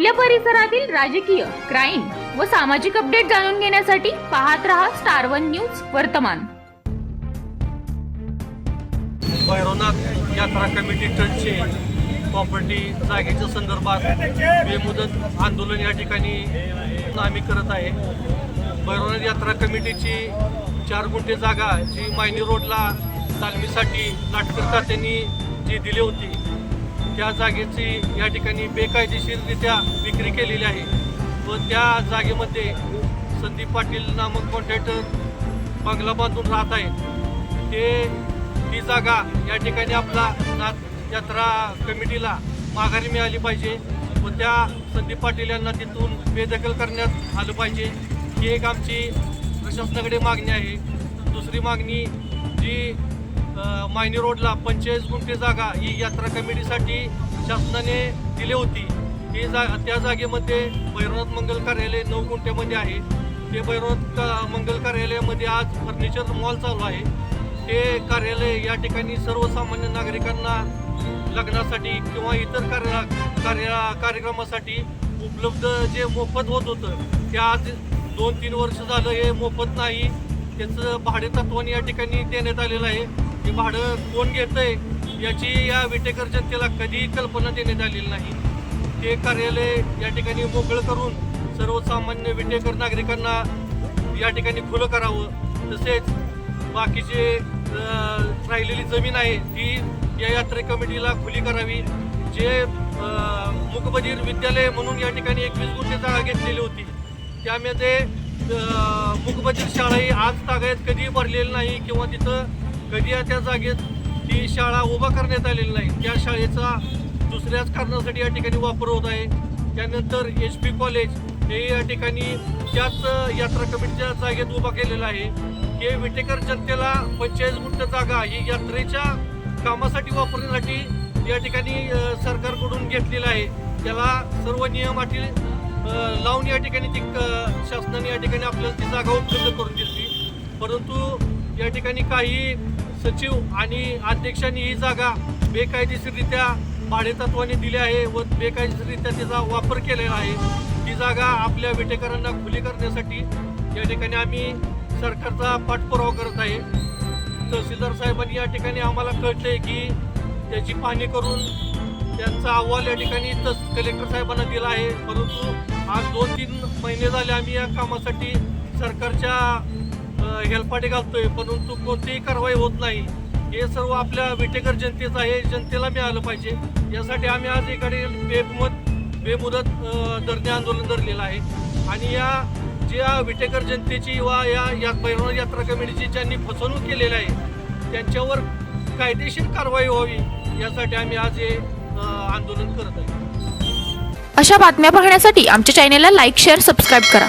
आपल्या परिसरातील राजकीय क्राईम व सामाजिक अपडेट जाणून घेण्यासाठी पाहत रहा स्टार वन न्यूज वर्तमान. भैरवनाथ यात्रा कमिटी ट्रस्टचे प्रॉपर्टी जागेच्या संदर्भात बेमुदत आंदोलन या ठिकाणी आम्ही करत आहे. भैरवनाथ यात्रा कमिटीची चार गुंठे जागा जी मायनी रोडला तालमीसाठी नाटकर त्यांनी जी दिली होती त्या जागेची या ठिकाणी बेकायदेशीररित्या विक्री केलेली आहे व त्या जागेमध्ये संदीप पाटील नामक कॉन्ट्रॅक्टर बंगला बांधून राहत आहे ते ती जागा या ठिकाणी आपला नाथ यात्रा कमिटीला माघारी मिळाली पाहिजे व त्या संदीप पाटील यांना तिथून बेदखल करण्यात आलं पाहिजे. ही एक आमची प्रशासनाकडे मागणी आहे. दुसरी मागणी जी मायनी रोडला पंचेचाळीस गुंठे जागा ही यात्रा कमिटीसाठी शासनाने दिली होती. ही जा त्या जागेमध्ये भैरवनाथ मंगल कार्यालय नऊ गुंठ्यामध्ये आहे. ते भैरवनाथ का- मंगल कार्यालयामध्ये आज फर्निचर मॉल चालू आहे. ते कार्यालय या ठिकाणी सर्वसामान्य नागरिकांना लग्नासाठी किंवा इतर कार्य कार्य कार्यक्रमासाठी उपलब्ध जे मोफत होत होतं ते आज दोन तीन वर्ष झालं हे मोफत नाही. त्याचं भाडे तत्वाने या ठिकाणी देण्यात आलेलं आहे. हे भाडं कोण घेतंय याची या विटेकर जनतेला कधीही कल्पना देण्यात आलेली नाही. ते कार्यालय या ठिकाणी मोकळं करून सर्वसामान्य विटेकर नागरिकांना या ठिकाणी खुलं करावं. तसेच बाकीचे राहिलेली जमीन आहे ती या यात्रे कमिटीला खुली करावी. जे मुकबधीर विद्यालय म्हणून या ठिकाणी एकवीस गुंठे जागा घेतलेली होती त्यामध्ये मुकबधीर शाळाही शाळा ही आज तागायत कधीही भरलेली नाही किंवा तिथं कधी या त्या जागेत ती शाळा उभा करण्यात आलेली नाही. त्या शाळेचा दुसऱ्याच कारणासाठी या ठिकाणी वापर होत आहे. त्यानंतर एच पी कॉलेज हे या ठिकाणी त्याच यात्रा कमिटीच्या जागेत उभा केलेला आहे. हे विटेकर जनतेला पंचेचाळीस गुंठ जागा ही यात्रेच्या कामासाठी वापरण्यासाठी या ठिकाणी सरकारकडून घेतलेलं आहे. त्याला सर्व नियमातील लावून या ठिकाणी ती क- शासनाने या ठिकाणी आपल्याला ती जागा उपलब्ध करून दिली. परंतु या ठिकाणी काही सचिव आणि अध्यक्षांनी ही जागा बेकायदेशीररित्या भाडेतत्वाने दिली आहे व बेकायदेशीररित्या त्याचा वापर केलेला आहे. ही जागा आपल्या विटेकरांना खुली करण्यासाठी या ठिकाणी आम्ही सरकारचा पाठपुरावा करत आहे. तहसीलदार साहेबांनी या ठिकाणी आम्हाला कळतंय की त्याची पाहणी करून त्यांचा अहवाल या ठिकाणी तस कलेक्टर साहेबांना दिला आहे. परंतु आज दोन तीन महिने झाले आम्ही या कामासाठी सरकारच्या हेलपाटे घालतोय परंतु कोणतीही कारवाई होत नाही. हे सर्व आपल्या विटेकर जनतेचं आहे जनतेला मिळालं पाहिजे. यासाठी आम्ही आज इकडे बेमुदत बेमुदत धरणे आंदोलन धरलेलं आहे. आणि या ज्या विटेकर जनतेची वा या या भैरवनाथ यात्रा कमिटीची ज्यांनी फसवणूक केलेली आहे त्यांच्यावर कायदेशीर कारवाई व्हावी यासाठी आम्ही आज हे आंदोलन करत आहे. अशा बातम्या पाहण्यासाठी आमच्या चॅनेलला लाईक शेअर सबस्क्राईब करा.